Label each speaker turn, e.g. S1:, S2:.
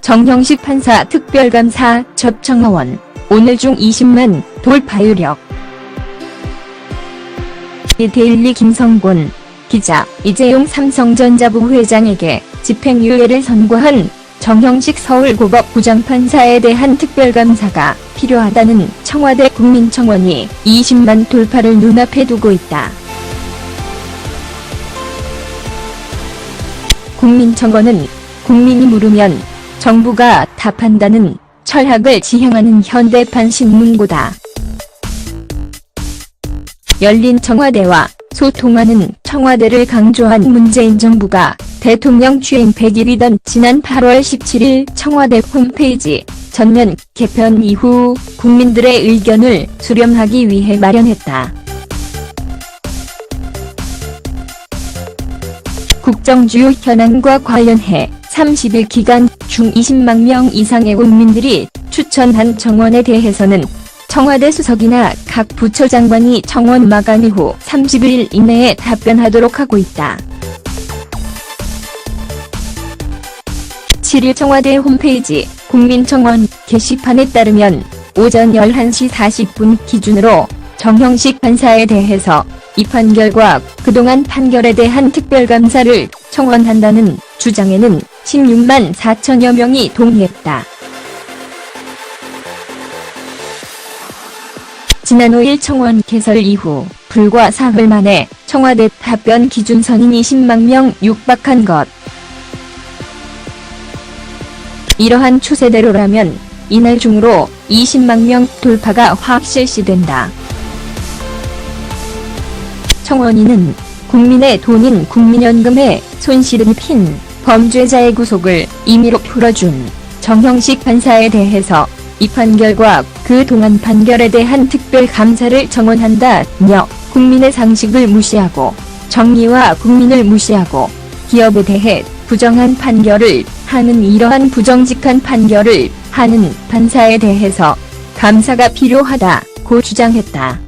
S1: 정형식 판사 특별감사 접청하원. 오늘 중 20만 돌파 유력. 데일리 김성곤 기자. 이재용 삼성전자 부회장에게 집행유예를 선고한 정형식 서울고법 부장판사에 대한 특별감사가 필요하다는 청와대 국민청원이 20만 돌파를 눈앞에 두고 있다. 국민청원은 국민이 물으면 정부가 답한다는 철학을 지향하는 현대판 신문고다. 열린 청와대와 소통하는 청와대를 강조한 문재인 정부가 대통령 취임 100일이던 지난 8월 17일 청와대 홈페이지 전면 개편 이후 국민들의 의견을 수렴하기 위해 마련했다. 국정 주요 현안과 관련해 30일 기간 중 20만 명 이상의 국민들이 추천한 정원에 대해서는 청와대 수석이나 각 부처 장관이 청원 마감 이후 30일 이내에 답변하도록 하고 있다. 7일 청와대 홈페이지 국민청원 게시판에 따르면 오전 11시 40분 기준으로 정형식 판사에 대해서 이 판결과 그동안 판결에 대한 특별감사를 청원한다는 주장에는 16만 4천여 명이 동의했다. 지난 5일 청원 개설 이후 불과 사흘 만에 청와대 답변 기준 선인 20만 명 육박한 것. 이러한 추세대로라면 이날 중으로 20만 명 돌파가 확실시된다. 청원인은 국민의 돈인 국민연금에 손실은 핀 범죄자의 구속을 임의로 풀어준 정형식 판사에 대해서 이 판결과 그 동안 판결에 대한 특별 감사를 청원한다며 국민의 상식을 무시하고 정의와 국민을 무시하고 기업에 대해 부정한 판결을 하는 이러한 부정직한 판결을 하는 판사에 대해서 감사가 필요하다고 주장했다.